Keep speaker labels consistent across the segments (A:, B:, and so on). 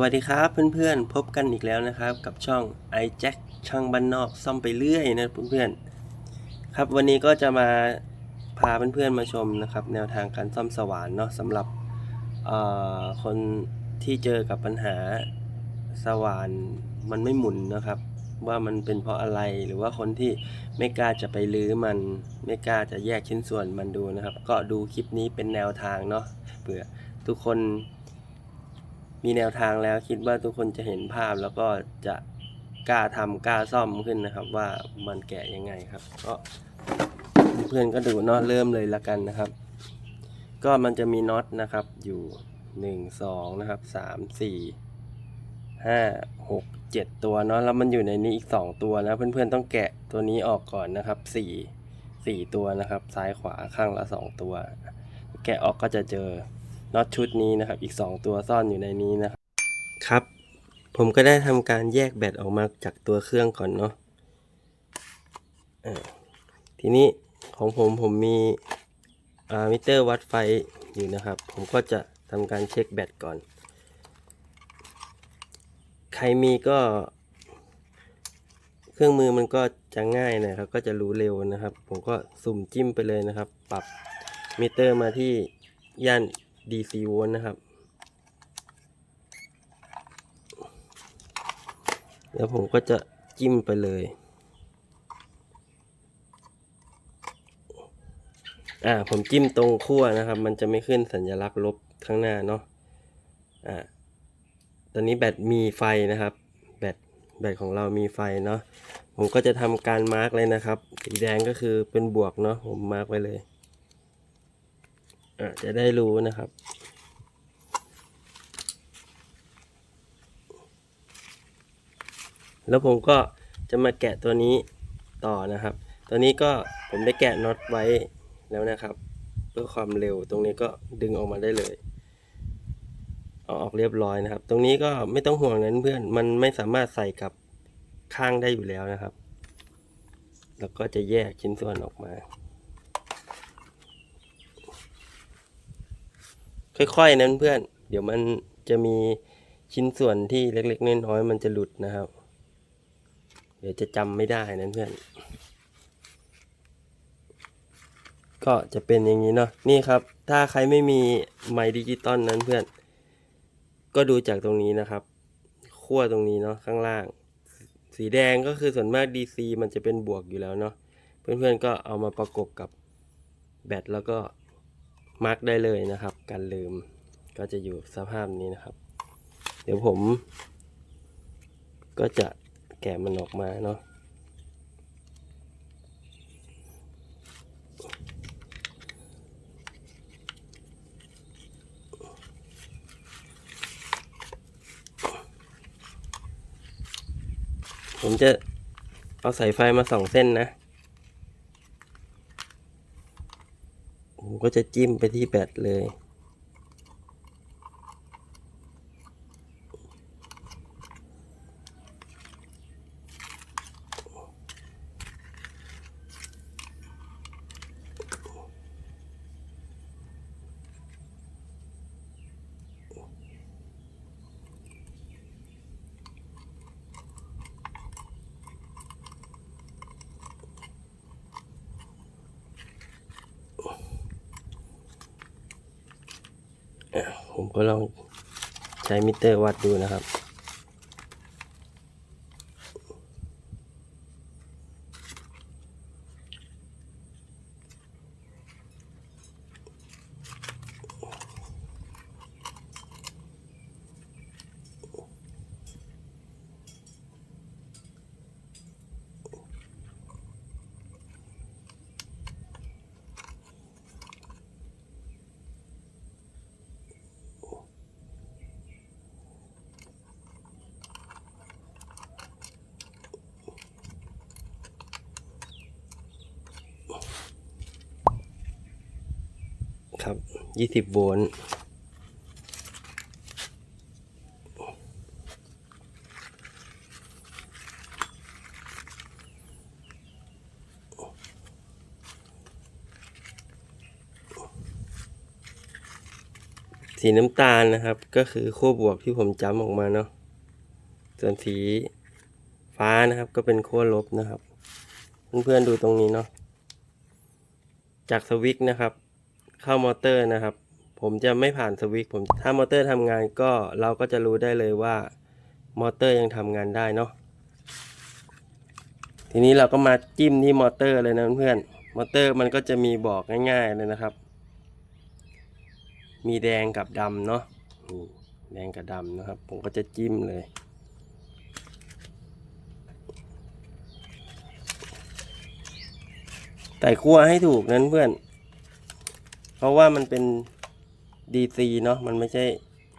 A: วัสดีครับเพื่อนๆ พบกันอีกแล้วนะครับ กับช่อง i j a c k ช่างบ้านนอกซ่อมไปเรื่อยนะเพื่อนๆครับวันนี้ก็จะมาพาเพื่อนๆมาชมนะครับ แนวทางการซ่อมสว่านเนาะสำหรับคนที่เจอกับปัญหาสว่านมันไม่หมุนนะครับ ว่ามันเป็นเพราะอะไรหรือว่าคนที่ไม่กล้าจะไปรื้อมันไม่กล้าจะแยกชิ้นส่วนมันดูนะครับ ก็ดูคลิปนี้เป็นแนวทางเนาะเผื่อทุกคน มีแนวทางแล้วคิดว่าทุกคนจะเห็นภาพแล้วก็จะกล้าทำกล้าซ่อมขึ้นนะครับ ว่ามันแกะยังไงครับ ก็เพื่อนก็ดูเนาะเริ่มเลยละกันนะครับ ก็มันจะมีน็อตนะครับอยู่หนึ่งสองนะครับสามสี่ห้าหกเจ็ดตัวเนาะแล้วมันอยู่ในนี้อีกสองตัวนะ เพื่อนๆต้องแกะตัวนี้ออกก่อนนะครับสี่สี่ตัวนะครับ ซ้ายขวาข้างละสองตัว แกะออกก็จะเจอ น็อตชุดนี้นะครับ อีก 2 ตัวซ่อนอยู่ในนี้นะครับครับ ผมก็ได้ทำการแยกแบตออกมาจากตัวเครื่องก่อนเนาะทีนี้ของผมผมมีมิเตอร์วัดไฟอยู่นะครับ ผมก็จะทำการเช็คแบตก่อน ใครมีก็ เครื่องมือมันก็จะง่ายนะครับ ก็จะรู้เร็วนะครับ ผมก็สุ่มจิ้มไปเลยนะครับ ปรับมิเตอร์มาที่ย่าน DC โวลต์นะครับ แล้วผมก็จะจิ้มไปเลย อ่า ผมจิ้มตรงขั้วนะครับ มันจะไม่ขึ้นสัญลักษณ์ลบข้างหน้าเนาะ อ่า ตอนนี้แบตมีไฟนะครับ แบต แบตของเรามีไฟเนาะ ผมก็จะทำการมาร์กเลยนะครับ สีแดงก็คือเป็นบวกเนาะ ผมมาร์กไว้เลย จะได้รู้นะครับ แล้วผมก็จะมาแกะตัวนี้ต่อนะครับ ตัวนี้ก็ผมได้แกะน็อตไว้แล้วนะครับ เพื่อความเร็วตรงนี้ก็ดึงออกมาได้เลยเอาออกเรียบร้อยนะครับ ตรงนี้ก็ไม่ต้องห่วงนั้นเพื่อนมันไม่สามารถใส่กับข้างได้อยู่แล้วนะครับ แล้วก็จะแยกชิ้นส่วนออกมา ค่อยๆนั้นเพื่อนเดี๋ยวมันจะมีชิ้นส่วนที่เล็กๆน้อยๆมันจะหลุดนะครับ เดี๋ยวจะจำไม่ได้นั้นเพื่อน ก็จะเป็นอย่างนี้เนาะนี่ครับ ถ้าใครไม่มีไมค์ดิจิตอลนั้นเพื่อน ก็ดูจากตรงนี้นะครับขั้วตรงนี้เนาะข้างล่าง สีแดงก็คือส่วนมาก DC มันจะเป็นบวกอยู่แล้วเนาะเพื่อนๆก็เอามาประกบกับแบตแล้วก็ มาร์กได้เลยนะครับ การลืมก็จะอยู่สภาพนี้นะครับ เดี๋ยวผม ก็จะแกะมันออกมาเนาะผมจะเอาสายไฟมาสองเส้นนะ ผมก็ จะจิ้มไปที่แบตเลย อะผม ก็ลองใช้มิเตอร์วัดดูนะครับ ครับ20โวลต์สีน้ำตาลนะครับ ก็คือขั้วบวกที่ผมจำออกมาเนาะส่วนสีฟ้านะครับ ก็เป็นขั้วลบนะครับ เพื่อนๆดูตรงนี้เนาะจากสวิตช์นะครับ เข้ามอเตอร์นะครับ ผมจะไม่ผ่านสวิตช์ผมถ้ามอเตอร์ทำงานก็เราก็จะรู้ได้เลยว่ามอเตอร์ยังทำงานได้เนาะทีนี้เราก็มาจิ้มที่มอเตอร์เลยนะเพื่อนมอเตอร์มันก็จะมีบอกง่ายๆเลยนะครับ มีแดงกับดำเนาะแดงกับดำนะครับ ผมก็จะจิ้มเลยแต่คั่วให้ถูกนั้นเพื่อน เพราะว่ามันเป็น DC เนาะมันไม่ใช่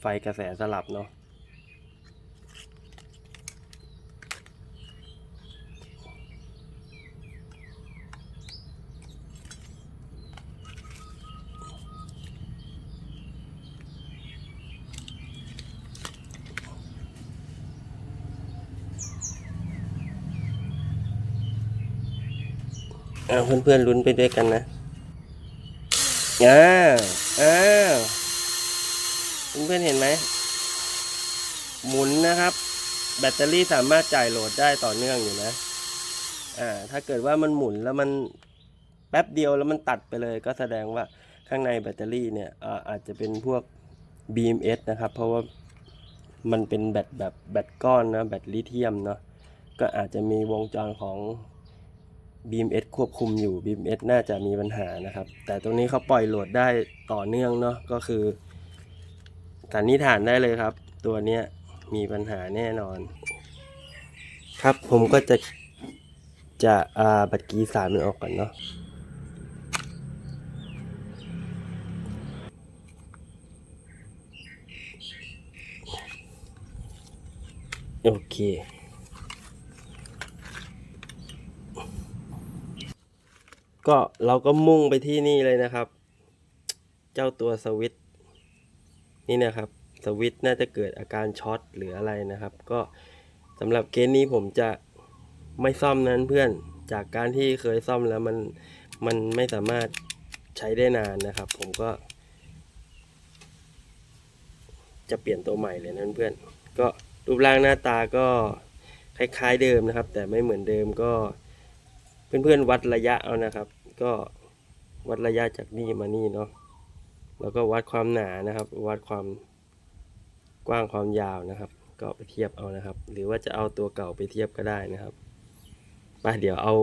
A: ไฟกระแสสลับเนาะอ่าเพื่อนๆลุ้นไปด้วยกันนะ อ้าวอ้าวเพื่อนๆเห็นไหม หมุนนะครับ แบตเตอรี่สามารถจ่ายโหลดได้ต่อเนื่องอยู่นะ อ่า ถ้าเกิดว่ามันหมุนแล้วมันแป๊บเดียวแล้วมันตัดไปเลย ก็แสดงว่าข้างในแบตเตอรี่เนี่ยอ่าอาจจะเป็นพวก BMS นะครับ เพราะว่ามันเป็นแบตแบบแบตก้อนนะ แบตลิเธียมเนาะ ก็อาจจะมีวงจรของ BMS ควบคุมอยู่ BMS น่าจะมีปัญหานะครับ แต่ตรงนี้เขาปล่อยโหลดได้ต่อเนื่องเนาะก็คือสันนิษฐานได้เลยครับ ตัวเนี้ยมีปัญหาแน่นอน ครับผมก็จะจะอ่าบัตรกีสามมันออกก่อนเนาะโอเค ก็เราก็มุ่งไปที่นี่เลยนะครับ เจ้าตัวสวิตนี่นะครับสวิตน่าจะเกิดอาการช็อตหรืออะไรนะครับ ก็สำหรับเคสนี้ผมจะไม่ซ่อมนั้นเพื่อนจากการที่เคยซ่อมแล้วมันมันไม่สามารถใช้ได้นานนะครับ ผมก็ จะเปลี่ยนตัวใหม่เลยนะเพื่อนก็รูปร่างหน้าตาก็คล้ายๆเดิมนะครับ แต่ไม่เหมือนเดิมก็เพื่อนๆวัดระยะเอานะครับ ก็วัดระยะจากนี่มานี่เนาะแล้วก็วัดความหนานะครับ วัดความกว้างความยาวนะครับ ก็ไปเทียบเอานะครับ หรือว่าจะเอาตัวเก่าไปเทียบก็ได้นะครับไปเดี๋ยวเอา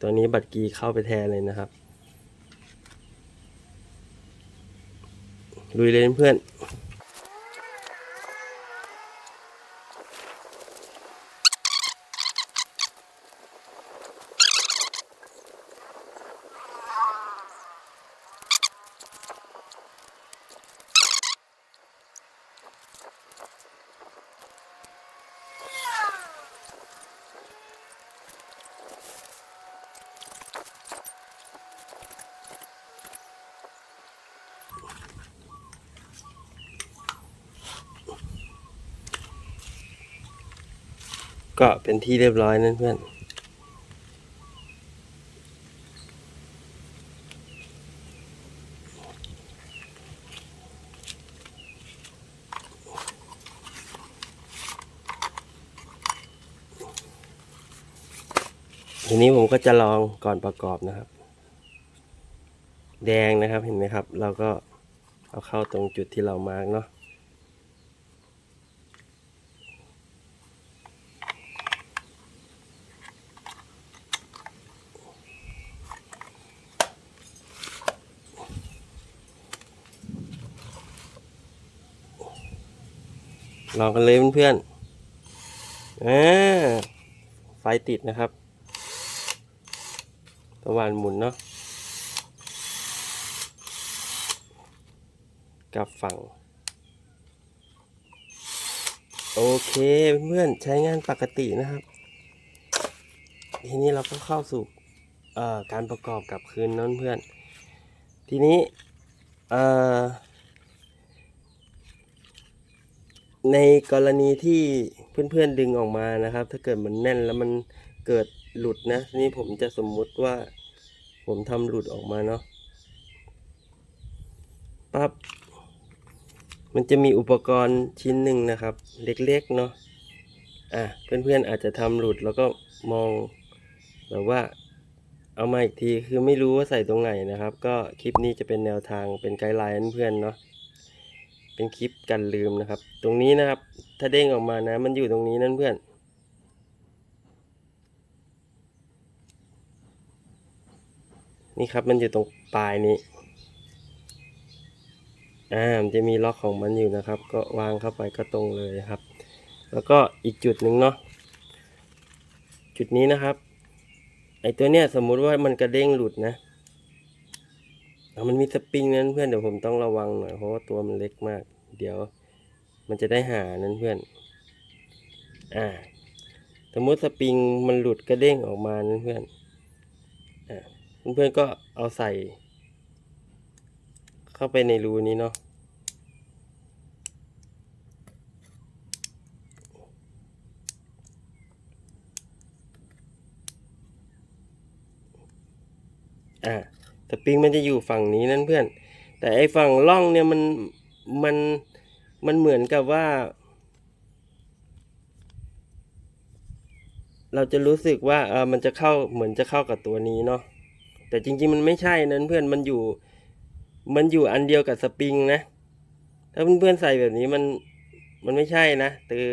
A: ตัวนี้บัตรกีเข้าไปแทนเลยนะครับลุยเลยเพื่อน ก็เป็นที่เรียบร้อยนั่นเพื่อนทีนี้ผมก็จะลองก่อนประกอบนะครับ แดงนะครับเห็นไหมครับ เราก็เอาเข้าตรงจุดที่เรามาร์กเนาะ ลองกันเลยเพื่อนๆอ่าไฟติดนะครับประวานหมุนเนาะกลับฝั่ง โอเคเพื่อนๆใช้งานปกตินะครับ ทีนี้เราก็เข้าสู่การประกอบกับคืนนั้นเพื่อน ทีนี้เอ่อ ในกรณีที่เพื่อนๆดึงออกมานะครับ ถ้าเกิดมันแน่นแล้วมันเกิดหลุดนะทีนี่ผมจะสมมุติว่า ผมทำหลุดออกมาเนาะปั๊บมันจะมีอุปกรณ์ชิ้นหนึ่งนะครับ เล็กๆเนาะอะเพื่อนๆอาจจะทำหลุดแล้วก็มองแบบว่าเอามาอีกทีคือไม่รู้ว่าใส่ตรงไหนนะครับ ก็คลิปนี้จะเป็นแนวทางเป็นไกด์ไลน์เพื่อนๆเนาะ เป็นคลิปกันลืมนะครับ ตรงนี้นะครับ ถ้าเด้งออกมานะ มันอยู่ตรงนี้นั่นเพื่อน นี่ครับมันอยู่ตรงปลายนี้อ่ามันจะมีล็อกของมันอยู่นะครับ ก็วางเข้าไปก็ตรงเลยครับ แล้วก็อีกจุดหนึ่งเนาะจุดนี้นะครับไอตัวเนี้ยสมมุติว่ามันกระเด้งหลุดนะอะ มันมีสปริงนั้นเพื่อนเดี๋ยวผมต้องระวังหน่อยเพราะว่าตัวมันเล็กมาก เดี๋ยว มันจะได้หานั้นเพื่อน อ่า สมมติสปริงมันหลุดกระเด้งออกมานั้นเพื่อน อ่าเพื่อนๆก็เอาใส่ เข้าไปในรูนี้เนาะอ่า สปริงมันจะอยู่ฝั่งนี้นั่นเพื่อน แต่ไอ้ฝั่งล่องเนี่ยมันมันมันเหมือนกับว่า เราจะรู้สึกว่าเออมันจะเข้าเหมือนจะเข้ากับตัวนี้เนาะแต่จริงๆมันไม่ใช่นั้นเพื่อนมันอยู่ มันอยู่อันเดียวกับสปริงนะถ้าเพื่อนๆใส่แบบนี้มันมันไม่ใช่นะคือ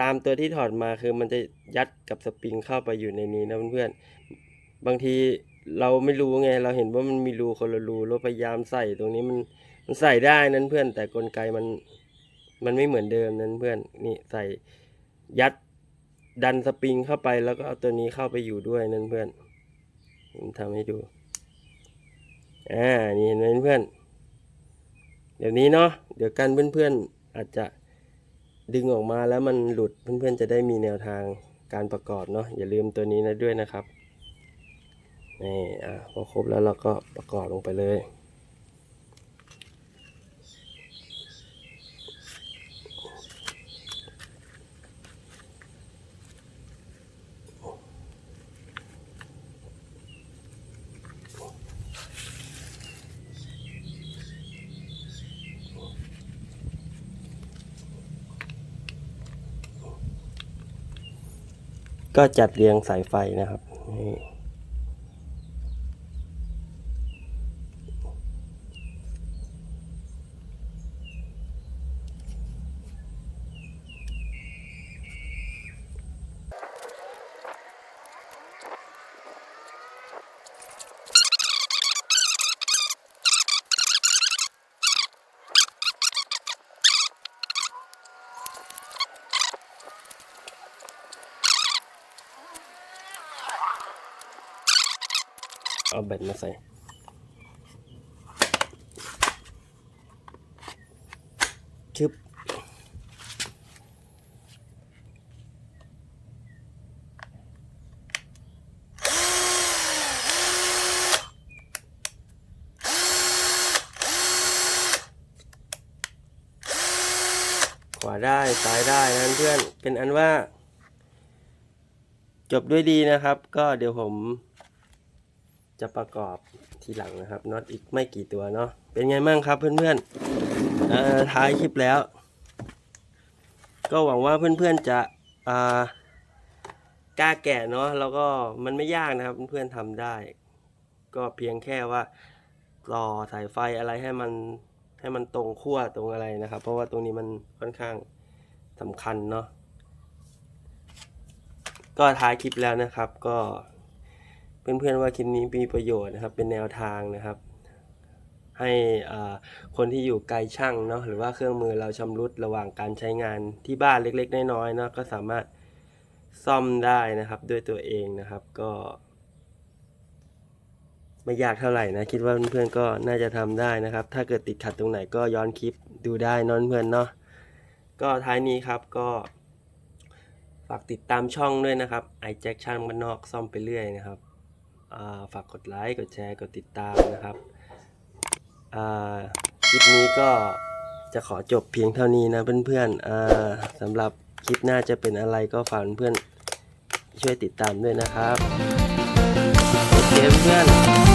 A: ตามตัวที่ถอดมาคือมันจะยัดกับสปริงเข้าไปอยู่ในนี้นะเพื่อนๆบางที เราไม่รู้ไง เราเห็นว่ามันมีรูคนละรูเราพยายามใส่ตรงนี้มันมันใส่ได้นั้นเพื่อน แต่กลไกมัน มันไม่เหมือนเดิมนั้นเพื่อนนี่ใส่ยัดดันสปริงเข้าไปแล้วก็เอาตัวนี้เข้าไปอยู่ด้วยนั่นเพื่อนผมทำให้ดูอ่านี่เห็นไหมเพื่อน เดี๋ยวนี้เนาะเดี๋ยวกันเพื่อนๆอาจจะดึงออกมาแล้วมันหลุดเพื่อนๆจะได้มีแนวทางการประกอบเนาะอย่าลืมตัวนี้นะด้วยนะครับ นี่อ่าพอครบแล้วเราก็ประกอบลงไปเลยก็จัดเรียงสายไฟนะครับนี่ เอาแบตมาใส่ชึบขวาได้ซ้ายได้นะเพื่อนเป็นอันว่า จบด้วยดีนะครับ ก็เดี๋ยวผม จะประกอบทีหลังนะครับน็อตอีกไม่กี่ตัวเนาะเป็นไงบ้างครับเพื่อนๆเอ่อท้ายคลิปแล้ว ก็หวังว่าเพื่อนๆจะอ่ากล้าแกะเนาะแล้วก็มันไม่ยากนะครับเพื่อนๆทำได้ ก็เพียงแค่ว่าต่อสายไฟอะไรให้มันให้มันตรงขั้วตรงอะไรนะครับ เพราะว่าตรงนี้มันค่อนข้างสำคัญเนาะก็ท้ายคลิปแล้วนะครับก็ เพื่อนๆว่าคลิปนี้มีประโยชน์นะครับ เป็นแนวทางนะครับ ให้คนที่อยู่ไกลช่างเนาะหรือว่าเครื่องมือเราชำรุดระหว่างการใช้งานที่บ้านเล็กๆน้อยๆเนาะก็สามารถซ่อมได้นะครับด้วยตัวเองนะครับก็ ไม่ยากเท่าไหร่นะ คิดว่าเพื่อนๆก็น่าจะทำได้นะครับ ถ้าเกิดติดขัดตรงไหนก็ย้อนคลิปดูได้นอนเพื่อนเนาะก็ท้ายนี้ครับก็ฝากติดตามช่องด้วยนะครับไอแจ็คช่างบ้านนอกซ่อมไปเรื่อยนะครับ ฝากกดไลค์กดแชร์กดติดตามนะครับคลิปนี้ก็จะขอจบเพียงเท่านี้นะเพื่อนๆสำหรับคลิปหน้าจะเป็นอะไรก็ฝากเพื่อนช่วยติดตามด้วยนะครับโอเคเพื่อน